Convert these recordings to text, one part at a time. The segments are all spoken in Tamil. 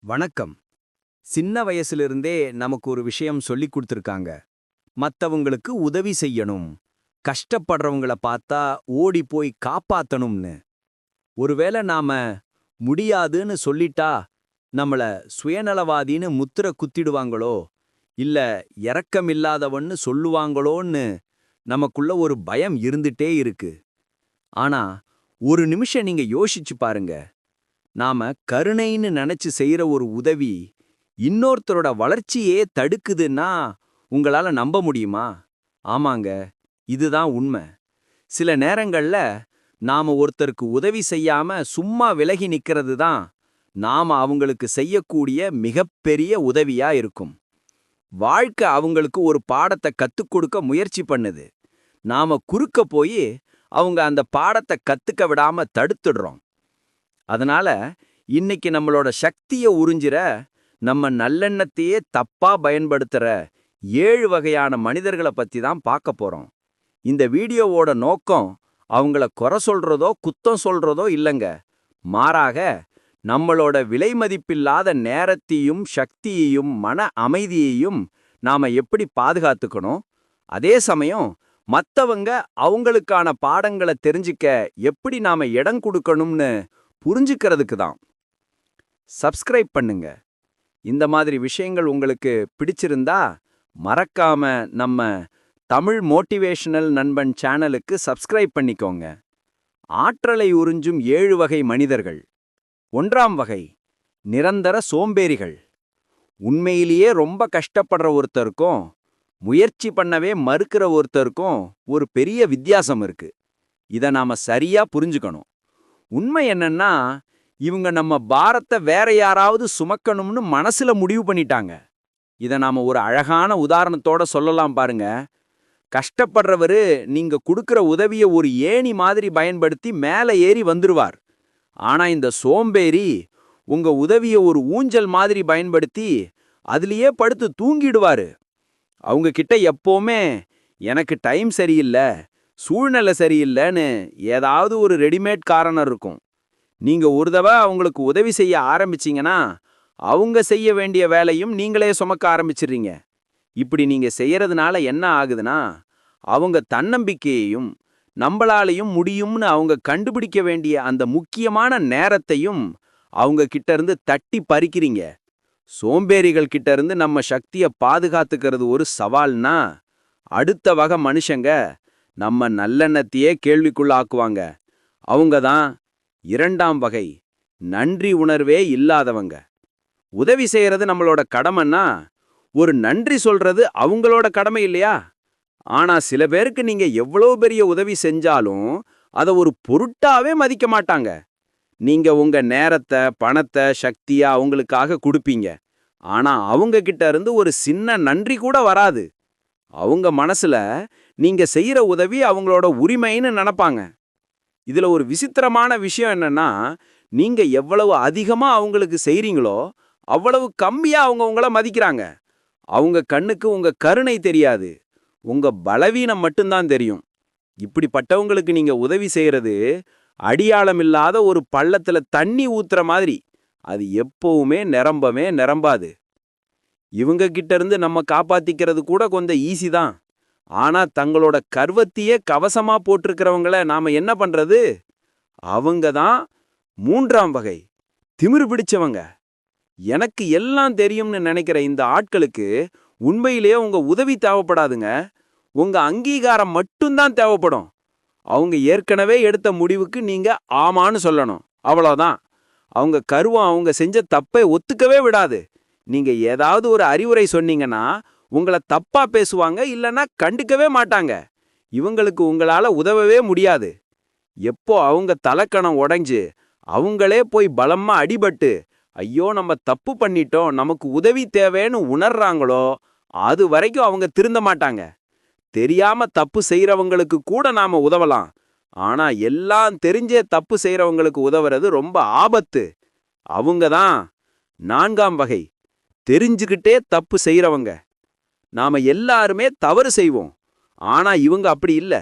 வணக்கம். சின்ன வயசுலிருந்தே நமக்கு ஒரு விஷயம் சொல்லிக் கொடுத்துருக்காங்க. மத்தவங்களுக்கு உதவி செய்யணும். கஷ்டப்படுறவங்கள பார்த்தா ஓடி போய் காப்பாத்தணும்னு. ஒருவேளை நாம முடியாதுன்னு சொல்லிட்டா நம்மள சுயநலவாதின்னு முத்திர குத்திடுவாங்களோ? இல்ல இரக்கமில்லாதவன்னு சொல்லுவாங்களோன்னு நமக்குள்ள ஒரு பயம் இருந்துட்டே இருக்கு. ஆனா ஒரு நிமிஷம் நீங்க யோசிச்சு பாருங்க. நாம கருணைன்னு நினைச்சு செய்யற ஒரு உதவி இன்னொருத்தரோட வளர்ச்சியே தடுக்குதுன்னா உங்களால நம்ப முடியுமா? ஆமாங்க இதுதான் உண்மை. சில நேரங்கள்ல நாம ஒருத்தருக்கு உதவி செய்யாம சும்மா விலகி நிக்கிறது தான் நாம அவங்களுக்கு செய்யக்கூடிய மிகப்பெரிய உதவியா இருக்கும். வாழ்க்கை அவங்களுக்கு ஒரு பாடத்தை கத்துக் கொடுக்க முயற்சி பண்ணுது. நாம குறுக்க போய் அவங்க அந்த பாடத்தை கத்துக்க விடாம தடுத்துடுறோம். அதனால இன்னைக்கு நம்மளோட சக்திய உறிஞ்சிற நம்ம நல்லெண்ணத்தையே தப்பா பயன்படுத்துற ஏழு வகையான மனிதர்களை பத்தி தான் பார்க்க போறோம். இந்த வீடியோவோட நோக்கம் அவங்கள குறை சொல்றதோ குத்தம் சொல்றதோ இல்லைங்க. மாறாக நம்மளோட விலை மதிப்பில்லாத நேரத்தையும் சக்தியையும் மன அமைதியையும் நாம எப்படி பாதுகாத்துக்கணும்? அதே சமயம் மத்தவங்க அவங்களுக்கான பாடங்களை தெரிஞ்சுக்க எப்படி நாம இடம் கொடுக்கணும்னு புரிஞ்சுக்கிறதுக்கு தான் சப்ஸ்கிரைப் பண்ணுங்க. இந்த மாதிரி விஷயங்கள் உங்களுக்கு பிடிச்சிருந்தா மறக்காம நம்ம தமிழ் மோட்டிவேஷனல் நண்பன் சேனலுக்கு சப்ஸ்கிரைப் பண்ணிக்கோங்க. ஆற்றலை உறிஞ்சும் ஏழு வகை மனிதர்கள். ஒன்றாம் வகை நிரந்தர சோம்பேறிகள். உண்மையிலேயே ரொம்ப கஷ்டப்படுற ஒருத்தருக்கும் முயற்சி பண்ணவே மறுக்கிற ஒருத்தருக்கும் ஒரு பெரிய வித்தியாசம் இருக்கு. இத நாம சரியா புரிஞ்சுக்கணும். உண்மை என்னன்னா இவங்க நம்ம பாரத்தை வேற யாராவது சுமக்கணும்னு மனசுல முடிவு பண்ணிட்டாங்க. இத நாம ஒரு அழகான உதாரணத்தோட சொல்லலாம் பாருங்க. கஷ்டப்படுறவரு நீங்க கொடுக்குற உதவிய ஒரு ஏணி மாதிரி பயன்படுத்தி மேல ஏறி வந்துருவார். ஆனா இந்த சோம்பேறி உங்க உதவிய ஒரு ஊஞ்சல் மாதிரி பயன்படுத்தி அதுலயே படுத்து தூங்கிடுவாரு. அவங்க கிட்ட எப்போவுமே எனக்கு டைம் சரியில்லை. சூழ்நிலை சரியில்லைன்னு ஏதாவது ஒரு ரெடிமேட் காரணம் இருக்கும். நீங்க ஒரு தடவை அவங்களுக்கு உதவி செய்ய ஆரம்பிச்சீங்கன்னா அவங்க செய்ய வேண்டிய வேலையும் நீங்களே சுமக்க ஆரம்பிச்சிடுறீங்க. இப்படி நீங்க செய்யறதுனால என்ன ஆகுதுன்னா அவங்க தன்னம்பிக்கையையும் நம்மளாலையும் முடியும்னு அவங்க கண்டுபிடிக்க வேண்டிய அந்த முக்கியமான நேரத்தையும் அவங்க கிட்ட இருந்து தட்டி பறிக்கிறீங்க. சோம்பேறிகள் கிட்ட இருந்து நம்ம சக்திய பாதுகாத்துக்கிறது ஒரு சவால்னா அடுத்த வகை மனுஷங்க நம்ம நல்லெண்ணத்தையே கேள்விக்குள்ளாக்குவாங்க. அவங்க தான் இரண்டாம் வகை நன்றி உணர்வே இல்லாதவங்க. உதவி செய்யறது நம்மளோட கடமைன்னா ஒரு நன்றி சொல்றது அவங்களோட கடமை இல்லையா? ஆனா சில பேருக்கு நீங்க எவ்வளோ பெரிய உதவி செஞ்சாலும் அத ஒரு பொருட்டாவே மதிக்க மாட்டாங்க. நீங்க உங்க நேரத்தை பணத்தை சக்தியா அவங்களுக்காக கொடுப்பீங்க. ஆனா அவங்க கிட்ட இருந்து ஒரு சின்ன நன்றி கூட வராது. அவங்க மனசுல நீங்க செய்யற உதவி அவங்களோட உரிமைன்னு நினைப்பாங்க. இதுல ஒரு விசித்திரமான விஷயம் என்னன்னா நீங்க எவ்வளவு அதிகமா அவங்களுக்கு செய்றீங்களோ அவ்வளவு கம்மியா அவங்க உங்களை மதிக்கிறாங்க. அவங்க கண்ணுக்கு உங்க கருணை தெரியாது. உங்க பலவீனம் மட்டும்தான் தெரியும். இப்படிப்பட்டவங்களுக்கு நீங்க உதவி செய்யறது அடியாளமில்லாத ஒரு பள்ளத்துல தண்ணி ஊத்துற மாதிரி. அது எப்பவுமே நிரம்பவே நிரம்பாது. இவங்க கிட்ட இருந்து நம்ம காப்பாத்திக்கிறது கூட கொஞ்சம் ஈஸி தான். ஆனா தங்களோட கர்வத்தையே கவசமா போட்டிருக்கிறவங்கள நாம என்ன பண்றது? அவங்க தான் மூன்றாம் வகை திமிரு பிடிச்சவங்க. எனக்கு எல்லாம் தெரியும்னு நினைக்கிற இந்த ஆட்களுக்கு உண்மையிலேயே உங்க உதவி தேவைப்படாதுங்க. உங்க அங்கீகாரம் மட்டும்தான் தேவைப்படும். அவங்க ஏற்கனவே எடுத்த முடிவுக்கு நீங்க ஆமான்னு சொல்லணும். அவ்வளோதான் அவங்க கருவம் அவங்க செஞ்ச தப்பை ஒத்துக்கவே விடாது. நீங்க ஏதாவது ஒரு அறிவுரை சொன்னீங்கன்னா உங்கள தப்பா பேசுவாங்க இல்லனா கண்டுக்கவே மாட்டாங்க. இவங்களுக்கு உங்களால உதவவே முடியாது. எப்போ அவங்க தலக்கணம் உடைஞ்சு அவங்களே போய் பலமா அடிபட்டு ஐயோ நம்ம தப்பு பண்ணிட்டோம் நமக்கு உதவி தேவைன்னு உணர்றாங்களோ அது வரைக்கும் அவங்க திருந்த மாட்டாங்க. தெரியாம தப்பு செய்யறவங்களுக்கு கூட நாம உதவலாம். ஆனா எல்லாம் தெரிஞ்சே தப்பு செய்யறவங்களுக்கு உதவுறது ரொம்ப ஆபத்து. அவங்க தான் நான்காம் வகை. தெரிஞ்சுக்கிட்டே தப்பு செய்யறவங்க நாம எல்லாருமே தவறு செய்வோம். ஆனா இவங்க அப்படி இல்ல.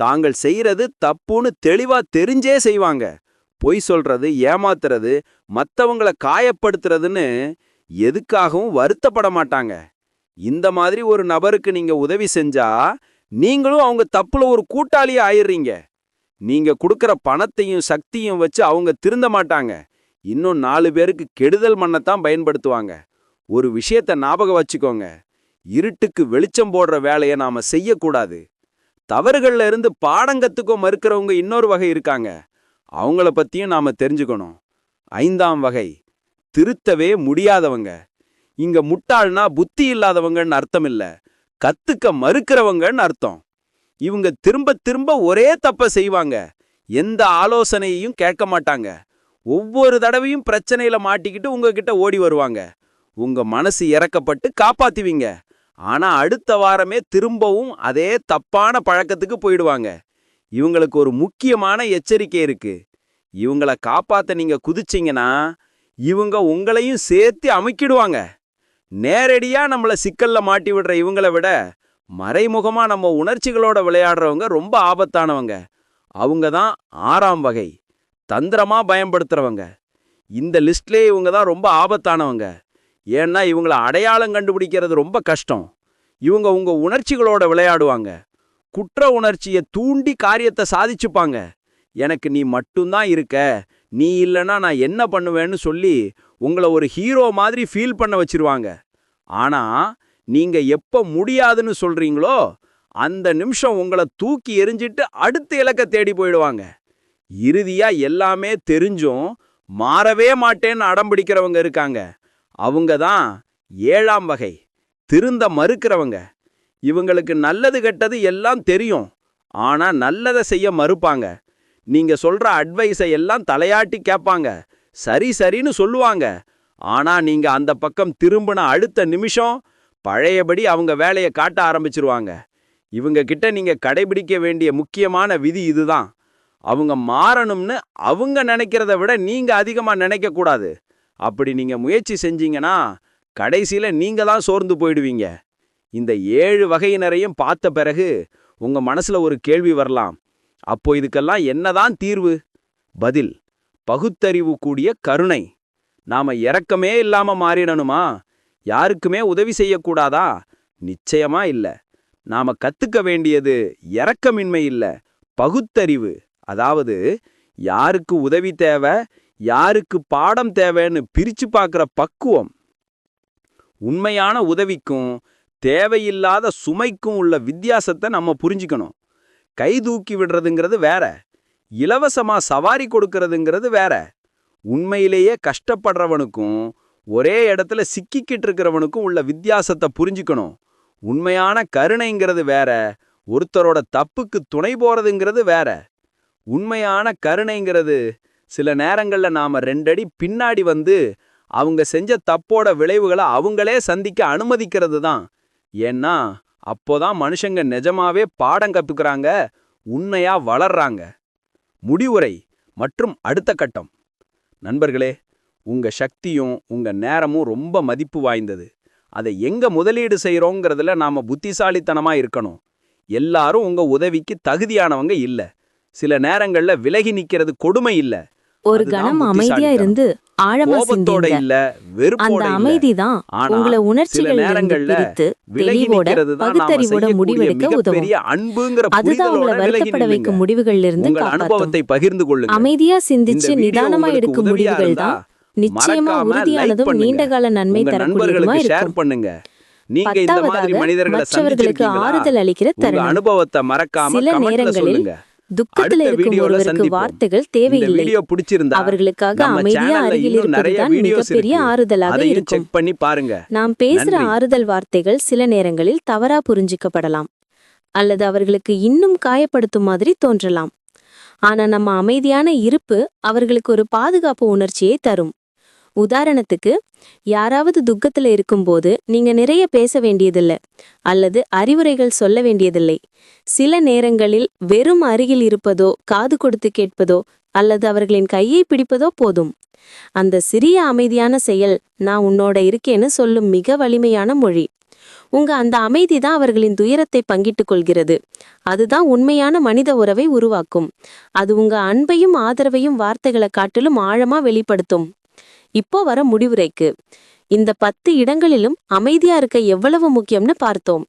தாங்கள் செய்யறது தப்புன்னு தெளிவா தெரிஞ்சே செய்வாங்க. பொய் சொல்றது ஏமாத்துறது மத்தவங்கள காயப்படுத்துறதுன்னு எதுக்காகவும் வருத்தப்பட மாட்டாங்க. இந்த மாதிரி ஒரு நபருக்கு நீங்க உதவி செஞ்சா நீங்களும் அவங்க தப்புல ஒரு கூட்டாளி ஆயிடுறீங்க நீங்க கொடுக்கற பணத்தையும் சக்தியும் வச்சு அவங்க திருந்த மாட்டாங்க. இன்னும் நாலு பேருக்கு கெடுதல் மண்ணத்தான் பயன்படுத்துவாங்க. ஒரு விஷயத்த ஞாபகம் வச்சுக்கோங்க. இருட்டுக்கு வெளிச்சம் போடுற வேலையை நாம செய்யக்கூடாது. தவறுகள்ல இருந்து பாடங்கத்துக்கோ மறுக்கிறவங்க இன்னொரு வகை இருக்காங்க. அவங்கள பத்தியும் நாம தெரிஞ்சுக்கணும். ஐந்தாம் வகை திருத்தவே முடியாதவங்க. இங்க முட்டாள்னா புத்தி இல்லாதவங்கன்னு அர்த்தம் இல்ல கத்துக்க மறுக்கிறவங்கன்னு அர்த்தம். இவங்க திரும்ப திரும்ப ஒரே தப்ப செய்வாங்க. எந்த ஆலோசனையையும் கேட்க மாட்டாங்க. ஒவ்வொரு தடவையும் பிரச்சனையில மாட்டிக்கிட்டு உங்ககிட்ட ஓடி வருவாங்க. உங்க மனசு இறக்கப்பட்டு காப்பாத்துவீங்க. ஆனா அடுத்த வாரமே திரும்பவும் அதே தப்பான பழக்கத்துக்கு போயிடுவாங்க. இவங்களுக்கு ஒரு முக்கியமான எச்சரிக்கை இருக்கு. இவங்கள காப்பாத்த நீங்க குதிச்சீங்கன்னா இவங்க உங்களையும் சேர்த்து அமைக்கிடுவாங்க. நேரடியா நம்மள சிக்கல்ல மாட்டி விடுற இவங்கள விட மறைமுகமா நம்ம உணர்ச்சிகளோட விளையாடுறவங்க ரொம்ப ஆபத்தானவங்க. அவங்க தான் ஆறாம் வகை. தந்திரமா பயன்படுத்துறவங்க. இந்த லிஸ்ட்லேயே இவங்க தான் ரொம்ப ஆபத்தானவங்க. ஏன்னா இவங்கள அடையாளம் கண்டுபிடிக்கிறது ரொம்ப கஷ்டம். இவங்க உங்க உணர்ச்சிகளோட விளையாடுவாங்க. குற்ற உணர்ச்சியை தூண்டி காரியத்தை சாதிச்சுப்பாங்க. எனக்கு நீ மட்டும்தான் இருக்க. நீ இல்லைன்னா நான் என்ன பண்ணுவேன்னு சொல்லி உங்களை ஒரு ஹீரோ மாதிரி ஃபீல் பண்ண வச்சிருவாங்க. ஆனா நீங்கள் எப்போ முடியாதுன்னு சொல்கிறீங்களோ அந்த நிமிஷம் உங்களை தூக்கி எரிஞ்சிட்டு அடுத்த இலக்க தேடி போயிடுவாங்க. இறுதியாக எல்லாமே தெரிஞ்சும் மாறவே மாட்டேன்னு அடம்பிடிக்கிறவங்க இருக்காங்க. அவங்க தான் ஏழாம் வகை. திருந்த மறுக்கிறவங்க. இவங்களுக்கு நல்லது கெட்டது எல்லாம் தெரியும். ஆனா நல்லதை செய்ய மறுப்பாங்க. நீங்கள் சொல்கிற அட்வைஸை எல்லாம் தலையாட்டி கேட்பாங்க. சரி சரின்னு சொல்லுவாங்க. ஆனா நீங்கள் அந்த பக்கம் திரும்பின அடுத்த நிமிஷம் பழையபடி அவங்க வேலையை காட்ட ஆரம்பிச்சிருவாங்க. இவங்க கிட்ட நீங்கள் கடைபிடிக்க வேண்டிய முக்கியமான விதி இதுதான். அவங்க மாறணும்னு அவங்க நினைக்கிறத விட நீங்கள் அதிகமாக நினைக்கக்கூடாது. அப்படி நீங்க முயற்சி செஞ்சீங்கன்னா கடைசியில நீங்கள் தான் சோர்ந்து போயிடுவீங்க. இந்த ஏழு வகையினரையும் பார்த்த பிறகு உங்க மனசுல ஒரு கேள்வி வரலாம். அப்போ இதுக்கெல்லாம் என்னதான் தீர்வு? பதில் பகுத்தறிவு கூடிய கருணை. நாம இறக்கமே இல்லாம மாறிடணுமா? யாருக்குமே உதவி செய்யக்கூடாதா? நிச்சயமா இல்லை. நாம கத்துக்க வேண்டியது இறக்கமின்மை இல்லை பகுத்தறிவு. அதாவது யாருக்கு உதவி தேவை யாருக்கு பாடம் தேவைன்னு பிரிச்சு பார்க்குற பக்குவம் உண்மையான உதவிக்கும் தேவையில்லாத சுமைக்கும் உள்ள வித்தியாசத்தை நம்ம புரிஞ்சுக்கணும். கை தூக்கி விடுறதுங்கிறது வேற இலவசமா சவாரி கொடுக்கறதுங்கிறது வேற. உண்மையிலேயே கஷ்டப்படுறவனுக்கும் ஒரே இடத்துல சிக்கிக்கிட்டு இருக்கிறவனுக்கும் உள்ள வித்தியாசத்தை புரிஞ்சுக்கணும். உண்மையான கருணைங்கிறது வேற ஒருத்தரோட தப்புக்கு துணை போறதுங்கிறது வேற. உண்மையான கருணைங்கிறது சில நேரங்கள்ல நாம ரெண்டடி பின்னாடி வந்து அவங்க செஞ்ச தப்போட விளைவுகளை அவங்களே சந்திக்க அனுமதிக்கிறது தான். ஏன்னா அப்போதான் மனுஷங்க நிஜமாவே பாடம் கற்றுக்கிறாங்க உண்மையா வளர்றாங்க. முடிவுரை மற்றும் அடுத்த கட்டம். நண்பர்களே உங்க சக்தியும் உங்க நேரமும் ரொம்ப மதிப்பு வாய்ந்தது. அதை எங்க முதலீடு செய்கிறோங்கிறதுல நாம புத்திசாலித்தனமா இருக்கணும். எல்லாரும் உங்க உதவிக்கு தகுதியானவங்க இல்ல. சில நேரங்கள்ல விலகி நிற்கிறது கொடுமை இல்ல. ஒரு கணம் அமைதியா. இருந்து ஆழமா சிந்திங்க இல்ல அந்த அமைதி தான் உங்களை உணர்ச்சிகள் பிரித்து தெளிவோட பகுத்தறிவோட முடிவெடுக்க உதவும். அதுதான் உங்களை வருத்தப்பட வைக்கும் முடிவுகள்ல இருந்து அனுபவத்தை பகிர்ந்து கொள்ளுங்க. அமைதியா சிந்திச்சு நிதானமா எடுக்கும் முடிவுகள் தான் நிச்சயமா உறுதியானதும். நீண்டகால நன்மை தரக்கூடியதுமா இருக்கும். பண்ணுங்க. நீங்க இந்த மாதிரி பத்தாவதாக மனிதர்களை மற்றவர்களுக்கு ஆறுதல் அளிக்கிற தருணம். அனுபவத்தை மறக்காம சில நேரங்களில் துக்கத்துல இருக்கும் ஒருவருக்கு. வார்த்தைகள் தேவையில்லை. பிடிச்சிருந்தா அவர்களுக்காக அமைதியா அருகில் இருப்பதுதான் மிகப்பெரிய ஆறுதலாக இருக்கும். பண்ணி பாருங்க. நாம் பேசுற. ஆறுதல் வார்த்தைகள் சில நேரங்களில் தவறா புரிஞ்சிக்கப்படலாம். அல்லது அவர்களுக்கு இன்னும் காயப்படுத்தும் மாதிரி தோன்றலாம். ஆனா நம்ம அமைதியான இருப்பு அவர்களுக்கு ஒரு பாதுகாப்பு உணர்ச்சியை தரும். உதாரணத்துக்கு யாராவது துக்கத்தில் இருக்கும்போது நீங்க நிறைய பேச வேண்டியதில்லை அல்லது அறிவுரைகள் சொல்ல வேண்டியதில்லை. சில நேரங்களில் வெறும் அருகில் இருப்பதோ காது கொடுத்து கேட்பதோ அல்லது அவர்களின் கையை பிடிப்பதோ போதும். அந்த சிறிய அமைதியான செயல் நான் உன்னோட இருக்கேன்னு சொல்லும் மிக வலிமையான மொழி. உங்க அந்த அமைதி தான் அவர்களின் துயரத்தை பங்கிட்டுக் கொள்கிறது. அதுதான் உண்மையான மனித உறவை உருவாக்கும். அது உங்க அன்பையும் ஆதரவையும் வார்த்தைகளை காட்டிலும் ஆழமா வெளிப்படுத்தும். இப்போ வர முடிவுரைக்கு. இந்த பத்து இடங்களிலும் அமைதியா இருக்க எவ்வளவு முக்கியம்னு பார்த்தோம்.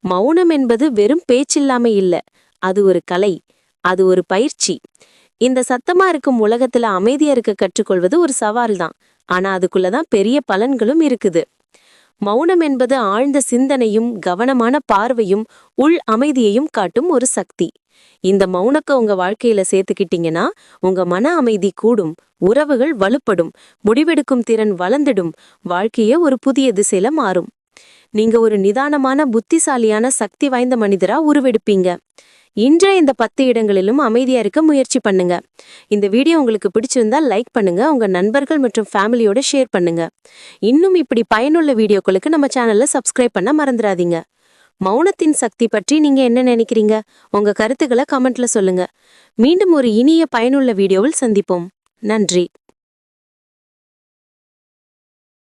மௌனம் என்பது வெறும் பேச்சில்லாம இல்ல. அது ஒரு கலை. அது ஒரு பயிற்சி. இந்த சத்தமா இருக்கும் உலகத்துல அமைதியா இருக்க கற்றுக்கொள்வது ஒரு சவால் தான் ஆனா அதுக்குள்ளதான் பெரிய பலன்களும் இருக்குது. மௌனம் என்பது ஆழ்ந்த சிந்தனையும் கவனமான பார்வையும் உள் அமைதியையும் காட்டும் ஒரு சக்தி. இந்த மௌனக்க உங்க வாழ்க்கையில சேர்த்துக்கிட்டீங்கன்னா உங்க மன அமைதி கூடும் உறவுகள் வலுப்படும் முடிவெடுக்கும் திறன் வளர்ந்துடும் வாழ்க்கையே ஒரு புதிய திசையில மாறும். நீங்க ஒரு நிதானமான புத்திசாலியான சக்தி வாய்ந்த மனிதரா உருவெடுப்பீங்க. இன்றைய இந்த பத்து இடங்களிலும் அமைதியாக இருக்க முயற்சி பண்ணுங்க. இந்த வீடியோ உங்களுக்கு பிடிச்சிருந்தா லைக் பண்ணுங்க உங்க நண்பர்கள் மற்றும் ஃபேமிலியோட ஷேர் பண்ணுங்க. இன்னும் இப்படி பயனுள்ள வீடியோக்களுக்கு நம்ம சேனலை சப்ஸ்கிரைப் பண்ண மறந்துடாதீங்க. மௌனத்தின் சக்தி பற்றி நீங்க என்ன நினைக்கிறீங்க? உங்க கருத்துக்களை கமெண்ட்ல சொல்லுங்க. மீண்டும் ஒரு இனிய பயனுள்ள வீடியோவில் சந்திப்போம். நன்றி.